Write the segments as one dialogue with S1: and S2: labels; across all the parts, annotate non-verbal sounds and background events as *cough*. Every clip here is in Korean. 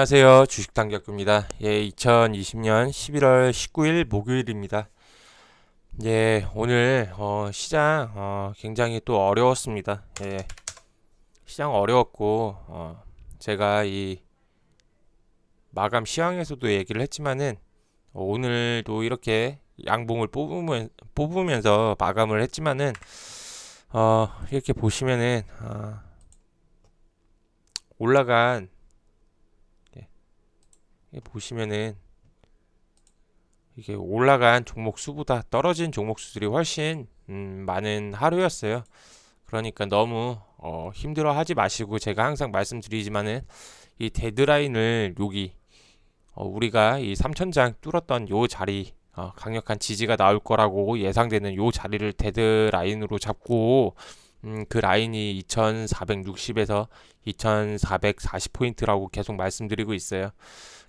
S1: 안녕하세요. 주식당격입니다. 예, 2020년 11월 19일 목요일입니다. 예, 오늘 어, 시장 어, 굉장히 또 어려웠습니다. 예, 시장 어려웠고 어, 제가 이 마감 시황에서도 얘기를 했지만은 어, 오늘도 이렇게 양봉을 뽑으면, 뽑으면서 마감을 했지만은 어, 이렇게 보시면은 어, 올라간 보시면은 이게 올라간 종목 수보다 떨어진 종목 수들이 훨씬 음, 많은 하루였어요. 그러니까 너무 어, 힘들어 하지 마시고 제가 항상 말씀드리지만은 이 데드라인을 여기 어, 우리가 이 3천장 뚫었던 요 자리 어, 강력한 지지가 나올 거라고 예상되는 요 자리를 데드라인으로 잡고 음, 그 라인이 2460에서 2440포인트라고 계속 말씀드리고 있어요.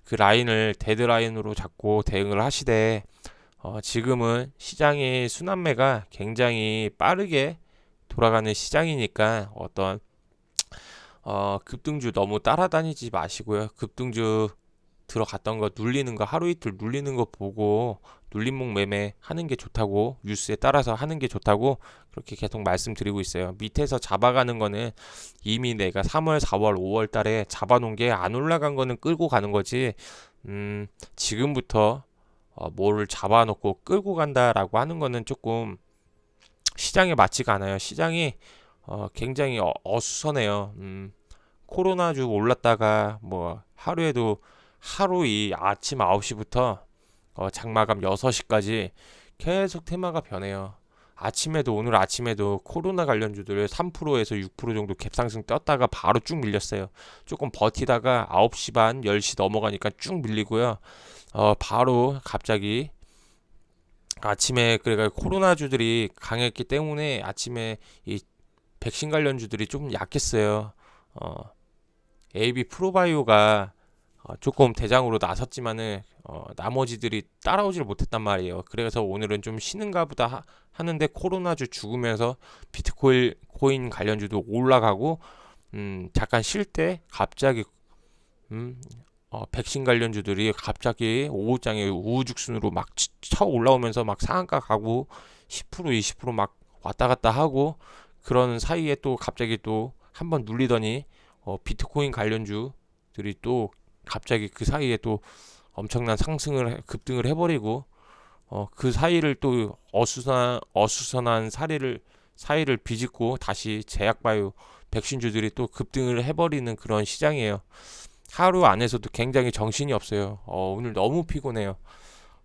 S1: 그 라인을 데드 라인으로 잡고 대응을 하시되 어, 지금은 시장의 순환매가 굉장히 빠르게 돌아가는 시장이니까 어떤 어, 급등주 너무 따라다니지 마시고요. 급등주 들어갔던 거 눌리는 거 하루 이틀 눌리는 거 보고 눌림목 매매 하는 게 좋다고 뉴스에 따라서 하는 게 좋다고 그렇게 계속 말씀드리고 있어요. 밑에서 잡아가는 거는 이미 내가 3월, 4월, 5월 달에 잡아놓은 게 안 올라간 거는 끌고 가는 거지. 음, 지금부터 어, 뭐를 잡아놓고 끌고 간다라고 하는 거는 조금 시장에 맞지가 않아요. 시장이 어, 굉장히 어, 어수선해요. 음, 코로나 주 올랐다가 뭐 하루에도 하루 이 아침 9시부터 어, 장마감 6시까지 계속 테마가 변해요. 아침에도 오늘 아침에도 코로나 관련주들 3%에서 6% 정도 갭상승 떴다가 바로 쭉 밀렸어요. 조금 버티다가 9시 반, 10시 넘어가니까 쭉 밀리고요. 어, 바로 갑자기 아침에 그러니까 코로나주들이 강했기 때문에 아침에 이 백신 관련주들이 좀 약했어요. 어, AB 프로바이오가 어, 조금 대장으로 나섰지만은 어, 나머지들이 따라오지를 못했단 말이에요. 그래서 오늘은 좀 쉬는가 보다 하, 하는데 코로나주 죽으면서 비트코인 코인 관련주도 올라가고 음, 잠깐 쉴 때 갑자기 음, 어, 백신 관련주들이 갑자기 오후장에 우후죽순으로 막 쳐 올라오면서 막 상한가 가고 10% 20%막 왔다 갔다 하고 그런 사이에 또 갑자기 또 한번 눌리더니 어, 비트코인 관련주들이 또 갑자기 그 사이에 또 엄청난 상승을 급등을 해버리고 어, 그 사이를 또 어수선 어수선한 사례를 사이를 비집고 다시 제약바이오 백신주들이 또 급등을 해버리는 그런 시장이에요. 하루 안에서도 굉장히 정신이 없어요. 어, 오늘 너무 피곤해요.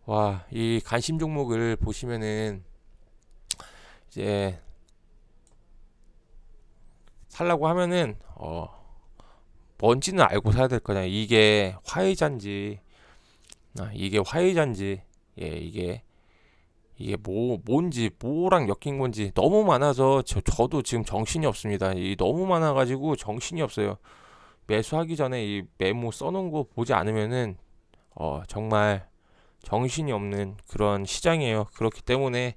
S1: 와, 이 관심 종목을 보시면은 이제 살라고 하면은 어, 뭔지는 알고 사야 될 거잖아요. 이게 화이자인지, 아, 이게 화이자인지, 예, 이게 이게 뭐 뭔지 뭐랑 엮인 건지 너무 많아서 저, 저도 지금 정신이 없습니다. 이 너무 많아가지고 정신이 없어요. 매수하기 전에 이 메모 써놓은 거 보지 않으면은 어, 정말 정신이 없는 그런 시장이에요. 그렇기 때문에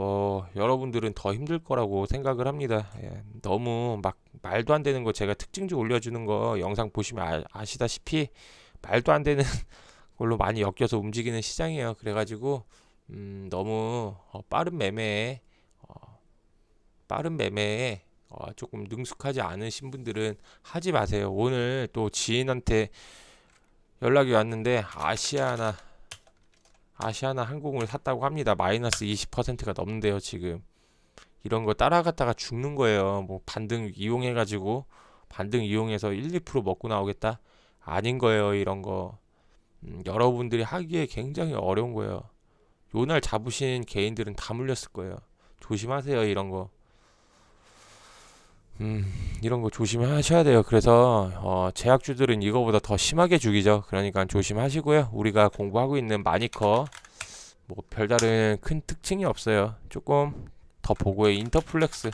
S1: 어, 여러분들은 더 힘들 거라고 생각을 합니다. 예, 너무 막 말도 안 되는 거 제가 특징주 올려주는 거 영상 보시면 아, 시다시피 말도 안 되는 *laughs* 걸로 많이 엮여서 움직이는 시장이에요. 그래가지고 음, 너무 어, 빠른 매매에 어, 빠른 매매에 어, 조금 능숙하지 않으신 분들은 하지 마세요. 오늘 또 지인한테 연락이 왔는데 아시아나 아시아나 항공을 샀다고 합니다. 마이너스 20%가 넘는데요, 지금. 이런 거 따라갔다가 죽는 거예요. 뭐 반등 이용해 가지고 반등 이용해서 1, 2% 먹고 나오겠다? 아닌 거예요, 이런 거. 음, 여러분들이 하기에 굉장히 어려운 거예요. 요날 잡으신 개인들은 다 물렸을 거예요. 조심하세요, 이런 거. 음, 이런 거 조심하셔야 돼요. 그래서 어, 제약주들은 이거보다 더 심하게 죽이죠. 그러니까 조심하시고요. 우리가 공부하고 있는 마니커 뭐 별다른 큰 특징이 없어요. 조금 더 보고요. 인터플렉스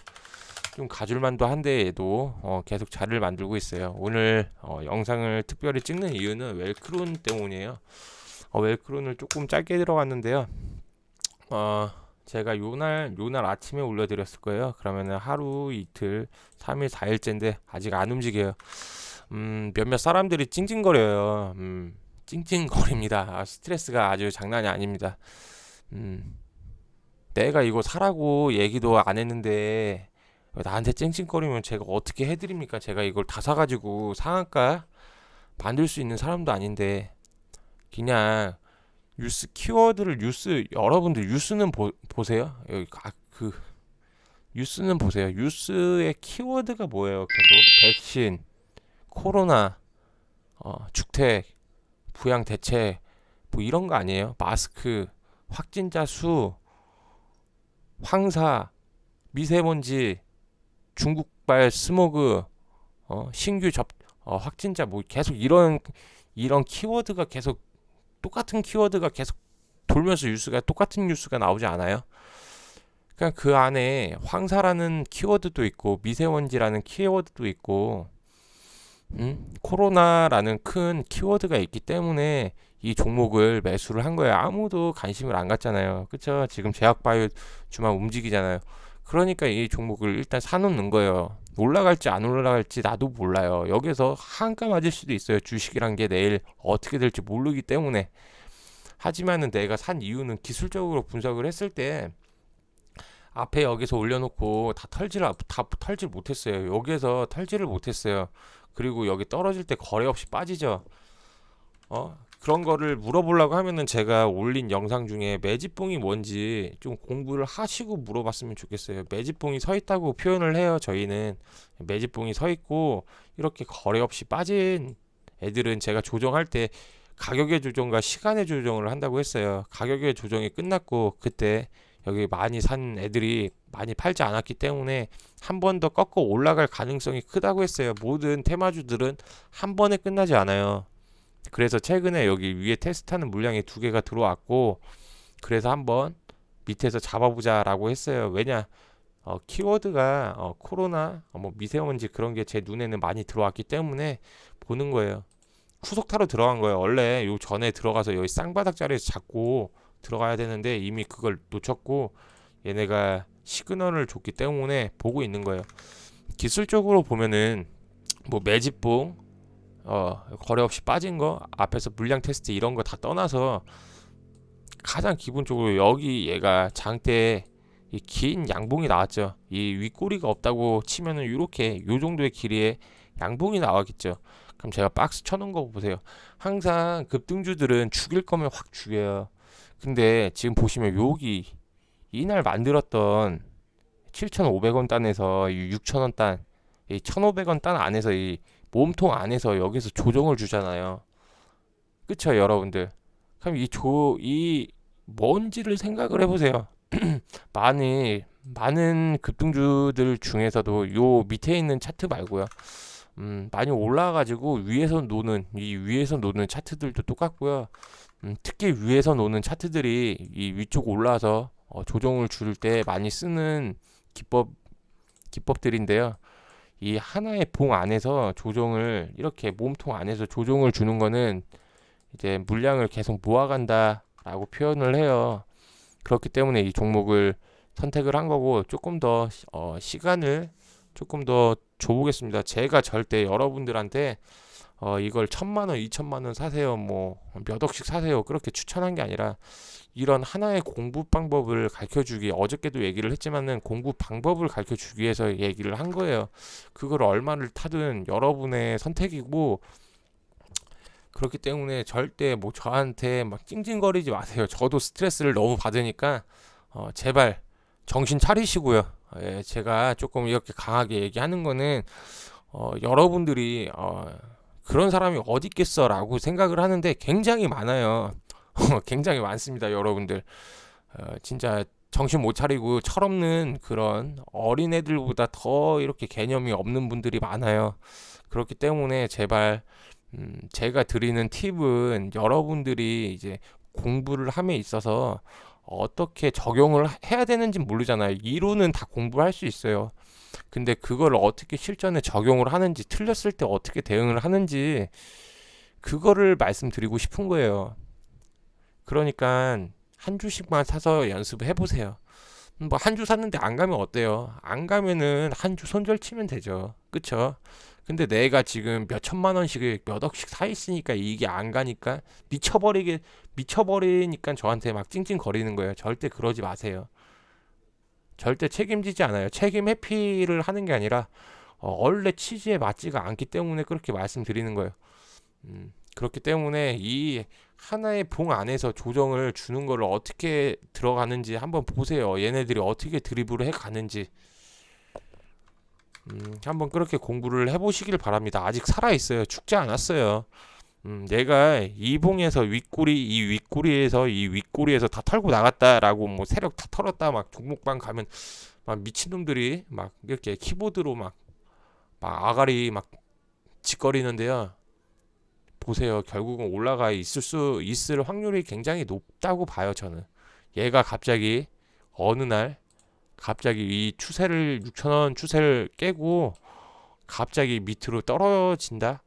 S1: 좀 가줄만도 한데 얘도 어, 계속 자리를 만들고 있어요. 오늘 어, 영상을 특별히 찍는 이유는 웰크론 때문이에요. 어, 웰크론을 조금 짧게 들어갔는데요. 어, 제가 요날 요날 아침에 올려드렸을 거예요. 그러면은 하루 이틀 3일 4일째인데 아직 안 움직여요. 음, 몇몇 사람들이 찡찡거려요. 음, 찡찡거립니다. 아, 스트레스가 아주 장난이 아닙니다. 음, 내가 이거 사라고 얘기도 안 했는데 나한테 찡찡거리면 제가 어떻게 해드립니까? 제가 이걸 다 사가지고 상한가 만들 수 있는 사람도 아닌데 그냥 뉴스 키워드를 뉴스 여러분들 뉴스는 보, 보세요. 여기 아, 그 뉴스는 보세요. 뉴스의 키워드가 뭐예요? 계속 백신, 코로나, 어, 주택, 부양 대책 뭐 이런 거 아니에요? 마스크, 확진자 수, 황사, 미세먼지, 중국발 스모그, 어, 신규 접 어, 확진자 뭐 계속 이런 이런 키워드가 계속 똑같은 키워드가 계속 돌면서 뉴스가 똑같은 뉴스가 나오지 않아요? 그러니까 그 안에 황사라는 키워드도 있고 미세먼지라는 키워드도 있고 음? 코로나라는 큰 키워드가 있기 때문에 이 종목을 매수를 한 거예요. 아무도 관심을 안 갖잖아요. 그쵸? 지금 제약바이오주만 움직이잖아요. 그러니까 이 종목을 일단 사놓는 거예요. 올라갈지 안 올라갈지 나도 몰라요. 여기서 한가 맞을 수도 있어요. 주식이란 게 내일 어떻게 될지 모르기 때문에. 하지만은 내가 산 이유는 기술적으로 분석을 했을 때 앞에 여기서 올려놓고 다 털지를 다 털질 못했어요. 여기에서 털지를 못했어요. 그리고 여기 떨어질 때 거래 없이 빠지죠. 어 그런 거를 물어보려고 하면은 제가 올린 영상 중에 매집봉이 뭔지 좀 공부를 하시고 물어봤으면 좋겠어요. 매집봉이 서 있다고 표현을 해요. 저희는 매집봉이 서 있고 이렇게 거래 없이 빠진 애들은 제가 조정할 때 가격의 조정과 시간의 조정을 한다고 했어요. 가격의 조정이 끝났고 그때 여기 많이 산 애들이 많이 팔지 않았기 때문에 한 번 더 꺾어 올라갈 가능성이 크다고 했어요. 모든 테마주들은 한 번에 끝나지 않아요. 그래서 최근에 여기 위에 테스트하는 물량이 두 개가 들어왔고 그래서 한번 밑에서 잡아보자라고 했어요. 왜냐 어, 키워드가 어, 코로나, 어, 뭐 미세먼지 그런 게 제 눈에는 많이 들어왔기 때문에 보는 거예요. 후속타로 들어간 거예요. 원래 요 전에 들어가서 여기 쌍바닥 자리에서 잡고 들어가야 되는데 이미 그걸 놓쳤고 얘네가 시그널을 줬기 때문에 보고 있는 거예요. 기술적으로 보면은 뭐 매집봉 어, 거래 없이 빠진 거 앞에서 물량 테스트 이런 거 다 떠나서 가장 기본적으로 여기 얘가 장대 이긴 양봉이 나왔죠. 이 윗꼬리가 없다고 치면은 이렇게 요 정도의 길이의 양봉이 나왔겠죠. 그럼 제가 박스 쳐놓은 거 보세요. 항상 급등주들은 죽일 거면 확 죽여요. 근데 지금 보시면 여기 이날 만들었던 7,500원 단에서 6,000원 단, 이 1,500원 단 안에서 이 몸통 안에서 여기서 조정을 주잖아요. 그쵸, 여러분들? 그럼 이 조, 이 뭔지를 생각을 해보세요. *clears throat* 많이, 많은 급등주들 중에서도 요 밑에 있는 차트 말고요. 음, 많이 올라가지고 위에서 노는, 이 위에서 노는 차트들도 똑같고요. 음, 특히 위에서 노는 차트들이 이 위쪽 올라와서 어, 조정을 줄 때 많이 쓰는 기법, 기법들인데요. 이 하나의 봉 안에서 조정을 이렇게 몸통 안에서 조정을 주는 거는 이제 물량을 계속 모아간다라고 표현을 해요. 그렇기 때문에 이 종목을 선택을 한 거고 조금 더 어, 시간을 조금 더 줘보겠습니다. 제가 절대 여러분들한테 어, 이걸 천만 원, 이천만 원 사세요. 뭐 몇 억씩 사세요. 그렇게 추천한 게 아니라 이런 하나의 공부 방법을 가르쳐 주기 어저께도 얘기를 했지만은 공부 방법을 가르쳐 주기 위해서 얘기를 한 거예요. 그걸 얼마를 타든 여러분의 선택이고 그렇기 때문에 절대 뭐 저한테 막 찡찡거리지 마세요. 저도 스트레스를 너무 받으니까 어, 제발 정신 차리시고요. 예, 제가 조금 이렇게 강하게 얘기하는 거는 어, 여러분들이 어, 그런 사람이 어디 있겠어라고 생각을 하는데 굉장히 많아요. *laughs* 굉장히 많습니다, 여러분들. 어, 진짜 정신 못 차리고 철없는 그런 어린애들보다 더 이렇게 개념이 없는 분들이 많아요. 그렇기 때문에 제발 음, 제가 드리는 팁은 여러분들이 이제 공부를 함에 있어서 어떻게 적용을 해야 되는지 모르잖아요. 이론은 다 공부할 수 있어요. 근데 그걸 어떻게 실전에 적용을 하는지 틀렸을 때 어떻게 대응을 하는지 그거를 말씀드리고 싶은 거예요. 그러니까 한 주씩만 사서 연습을 해보세요. 뭐 한 주 샀는데 안 가면 어때요? 안 가면은 한 주 손절 치면 되죠. 그쵸? 근데 내가 지금 몇 천만 원씩 몇 억씩 사 있으니까 이게 안 가니까 미쳐버리게 미쳐버리니까 저한테 막 찡찡거리는 거예요. 절대 그러지 마세요. 절대 책임지지 않아요. 책임 회피를 하는 게 아니라 어, 원래 취지에 맞지가 않기 때문에 그렇게 말씀드리는 거예요. 음, 그렇기 때문에 이 하나의 봉 안에서 조정을 주는 거를 어떻게 들어가는지 한번 보세요. 얘네들이 어떻게 드리블을 해 가는지. 음, 한번 그렇게 공부를 해보시길 바랍니다. 아직 살아있어요. 죽지 않았어요. 음, 내가 이 봉에서 윗구리, 이 윗구리에서 이 윗구리에서 다 털고 나갔다라고 뭐 세력 다 털었다 막 종목방 가면 막 미친놈들이 막 이렇게 키보드로 막, 막 아가리 막 짓거리는데요. 보세요. 결국은 올라가 있을 수 있을 확률이 굉장히 높다고 봐요. 저는 얘가 갑자기 어느 날 갑자기 이 추세를 6천원 추세를 깨고 갑자기 밑으로 떨어진다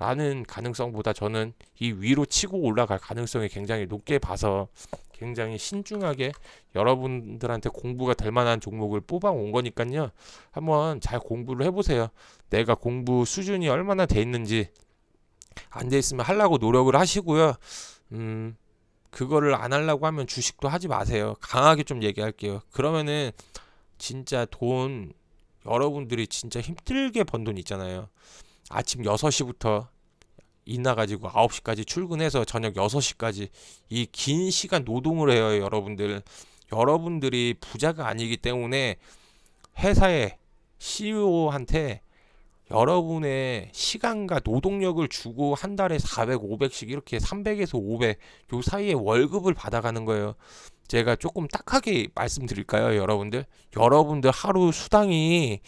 S1: 라는 가능성보다 저는 이 위로 치고 올라갈 가능성이 굉장히 높게 봐서 굉장히 신중하게 여러분들한테 공부가 될 만한 종목을 뽑아 온 거니까요. 한번 잘 공부를 해보세요. 내가 공부 수준이 얼마나 돼 있는지 안 돼 있으면 하려고 노력을 하시고요. 음, 그거를 안 하려고 하면 주식도 하지 마세요. 강하게 좀 얘기할게요. 그러면은 진짜 돈 여러분들이 진짜 힘들게 번 돈 있잖아요. 아침 6시부터 일 나가지고 9시까지 출근해서 저녁 6시까지 이 긴 시간 노동을 해요, 여러분들. 여러분들이 부자가 아니기 때문에 회사에 CEO한테 여러분의 시간과 노동력을 주고 한 달에 400, 500씩 이렇게 300에서 500 요 사이에 월급을 받아가는 거예요. 제가 조금 딱하게 말씀드릴까요, 여러분들? 여러분들 하루 수당이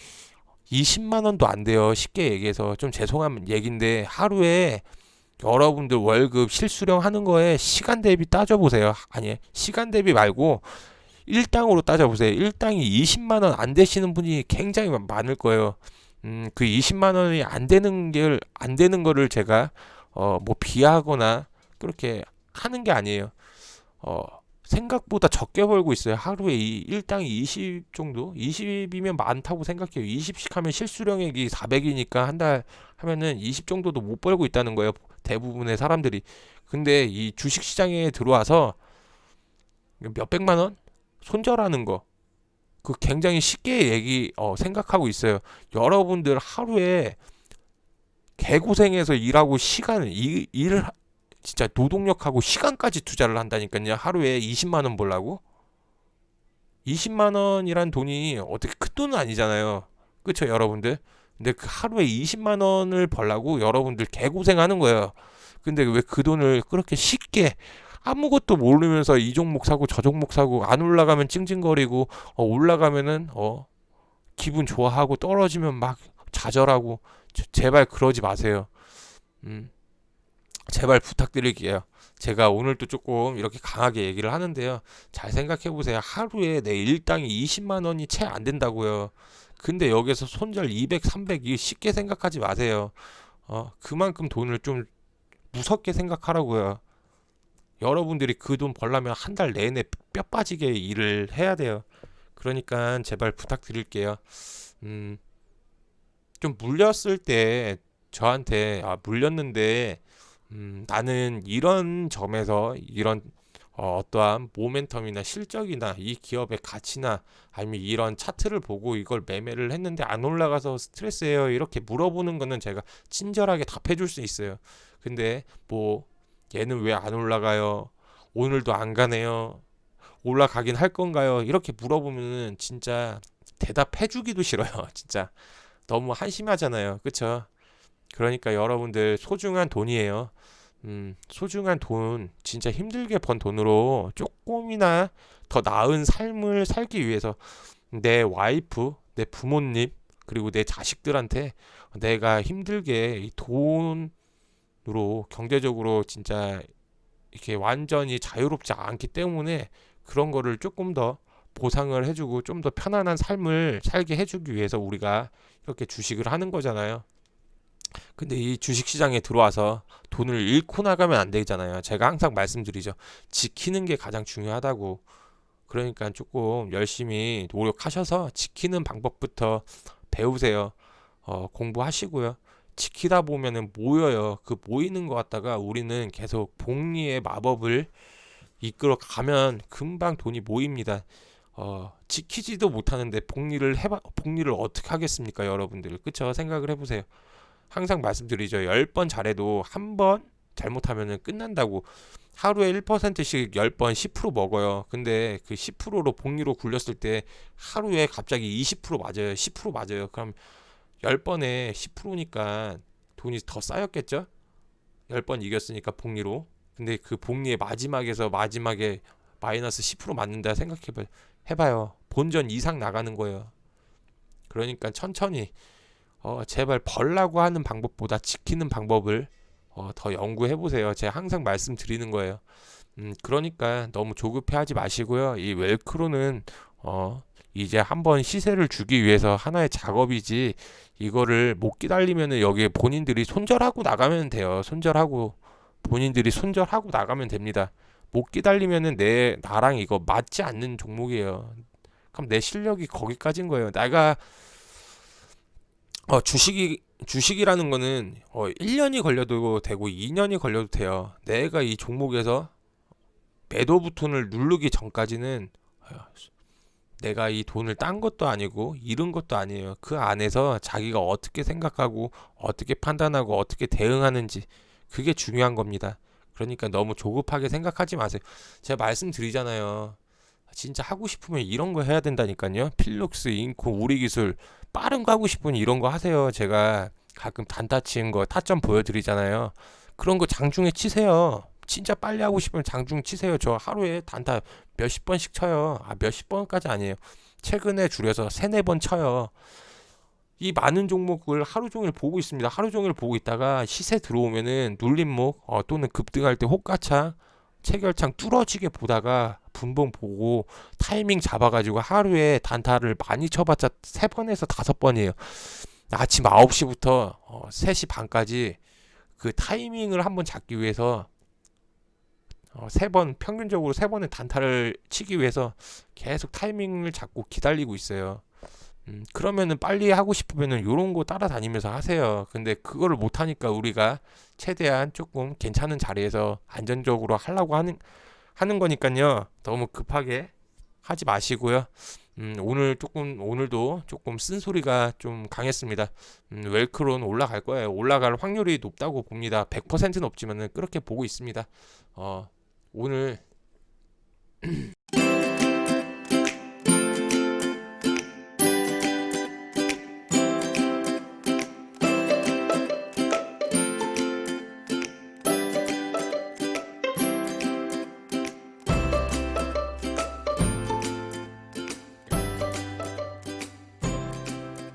S1: 20만 원도 안 돼요. 쉽게 얘기해서 좀 죄송한 얘기인데 하루에 여러분들 월급 실수령 하는 거에 시간 대비 따져보세요. 아니, 시간 대비 말고 일당으로 따져보세요. 일당이 20만 원 안 되시는 분이 굉장히 많을 거예요. 음, 그 20만 원이 안 되는 게 안 되는 거를 제가 어, 뭐 비하하거나 그렇게 하는 게 아니에요. 어, 생각보다 적게 벌고 있어요. 하루에 이 일당이 20 정도? 20이면 많다고 생각해요. 20씩 하면 실수령액이 400이니까 한 달 하면은 20 정도도 못 벌고 있다는 거예요. 대부분의 사람들이. 근데 이 주식 시장에 들어와서 몇백만 원 손절하는 거. 그 굉장히 쉽게 얘기 어, 생각하고 있어요. 여러분들 하루에 개고생해서 일하고 시간을 일, 일 진짜 노동력하고 시간까지 투자를 한다니까요. 하루에 20만 원 벌라고? 20만 원이란 돈이 어떻게 큰 돈은 아니잖아요. 그쵸 여러분들? 근데 그 하루에 20만 원을 벌라고 여러분들 개고생하는 거예요. 근데 왜 그 돈을 그렇게 쉽게 아무것도 모르면서 이 종목 사고 저 종목 사고 안 올라가면 찡찡거리고 어, 올라가면은 어 기분 좋아하고 떨어지면 막 좌절하고 제- 제발 그러지 마세요. 음. 제발 부탁드릴게요. 제가 오늘도 조금 이렇게 강하게 얘기를 하는데요. 잘 생각해 보세요. 하루에 내 일당이 20만 원이 채 안 된다고요. 근데 여기서 손절 200, 300 이 쉽게 생각하지 마세요. 어, 그만큼 돈을 좀 무섭게 생각하라고요. 여러분들이 그 돈 벌려면 한 달 내내 뼈 빠지게 일을 해야 돼요. 그러니까 제발 부탁드릴게요. 음, 좀 물렸을 때 저한테 아, 물렸는데 음, 나는 이런 점에서 이런 어, 어떠한 모멘텀이나 실적이나 이 기업의 가치나 아니면 이런 차트를 보고 이걸 매매를 했는데 안 올라가서 스트레스예요. 이렇게 물어보는 거는 제가 친절하게 답해 줄 수 있어요. 근데 뭐 얘는 왜 안 올라가요? 오늘도 안 가네요. 올라가긴 할 건가요? 이렇게 물어보면은 진짜 대답해 주기도 싫어요. *laughs* 진짜 너무 한심하잖아요. 그쵸? 그러니까 여러분들 소중한 돈이에요. 음, 소중한 돈, 진짜 힘들게 번 돈으로 조금이나 더 나은 삶을 살기 위해서 내 와이프, 내 부모님, 그리고 내 자식들한테 내가 힘들게 이 돈으로 경제적으로 진짜 이렇게 완전히 자유롭지 않기 때문에 그런 거를 조금 더 보상을 해주고 좀 더 편안한 삶을 살게 해주기 위해서 우리가 이렇게 주식을 하는 거잖아요. 근데 이 주식 시장에 들어와서 돈을 잃고 나가면 안 되잖아요. 제가 항상 말씀드리죠. 지키는 게 가장 중요하다고. 그러니까 조금 열심히 노력하셔서 지키는 방법부터 배우세요. 어, 공부하시고요. 지키다 보면은 모여요. 그 모이는 것 같다가 우리는 계속 복리의 마법을 이끌어 가면 금방 돈이 모입니다. 어, 지키지도 못하는데 복리를 해봐 복리를 어떻게 하겠습니까, 여러분들? 그쵸? 생각을 해보세요. 항상 말씀드리죠. 10번 잘해도 한 번 잘못하면은 끝난다고. 하루에 1%씩 10번 10% 먹어요. 근데 그 10%로 복리로 굴렸을 때 하루에 갑자기 20% 맞아요. 10% 맞아요. 그럼 10번에 10%니까 돈이 더 쌓였겠죠? 10번 이겼으니까 복리로. 근데 그 복리의 마지막에서 마지막에 마이너스 10% 맞는다 생각해봐 해봐요. 본전 이상 나가는 거예요. 그러니까 천천히 어, 제발 벌라고 하는 방법보다 지키는 방법을 어, 더 연구해 보세요. 제가 항상 말씀드리는 거예요. 음, 그러니까 너무 조급해하지 마시고요. 이 웰크로는 어, 이제 한번 시세를 주기 위해서 하나의 작업이지 이거를 못 기다리면은 여기에 본인들이 손절하고 나가면 돼요. 손절하고 본인들이 손절하고 나가면 됩니다. 못 기다리면은 내 나랑 이거 맞지 않는 종목이에요. 그럼 내 실력이 거기까지인 거예요. 내가 어, 주식이 주식이라는 거는 어, 1년이 걸려도 되고 2년이 걸려도 돼요. 내가 이 종목에서 매도 버튼을 누르기 전까지는 어, 내가 이 돈을 딴 것도 아니고 잃은 것도 아니에요. 그 안에서 자기가 어떻게 생각하고 어떻게 판단하고 어떻게 대응하는지 그게 중요한 겁니다. 그러니까 너무 조급하게 생각하지 마세요. 제가 말씀드리잖아요. 진짜 하고 싶으면 이런 거 해야 된다니까요. 필룩스, 인코, 우리 기술 빠른 거 하고 싶으면 이런 거 하세요. 제가 가끔 단타 치는 거 타점 보여드리잖아요. 그런 거 장중에 치세요. 진짜 빨리 하고 싶으면 장중 치세요. 저 하루에 단타 몇십 번씩 쳐요. 아, 몇십 번까지 아니에요. 최근에 줄여서 세네 번 쳐요. 이 많은 종목을 하루 종일 보고 있습니다. 하루 종일 보고 있다가 시세 들어오면은 눌림목 어, 또는 급등할 때 호가창 체결창 뚫어지게 보다가 분봉 보고 타이밍 잡아가지고 하루에 단타를 많이 쳐봤자 세 번에서 다섯 번이에요. 아침 9시부터 어, 3시 반까지 그 타이밍을 한번 잡기 위해서 어, 세번 평균적으로 세 번의 단타를 치기 위해서 계속 타이밍을 잡고 기다리고 있어요. 음, 그러면은 빨리 하고 싶으면은 요런 거 따라다니면서 하세요. 근데 그거를 못 하니까 우리가 최대한 조금 괜찮은 자리에서 안전적으로 하려고 하는 하는 거니까요. 너무 급하게 하지 마시고요. 음, 오늘 조금 오늘도 조금 쓴소리가 좀 강했습니다. 음, 웰크론 올라갈 거예요. 올라갈 확률이 높다고 봅니다. 100%는 없지만은 그렇게 보고 있습니다. 어, 오늘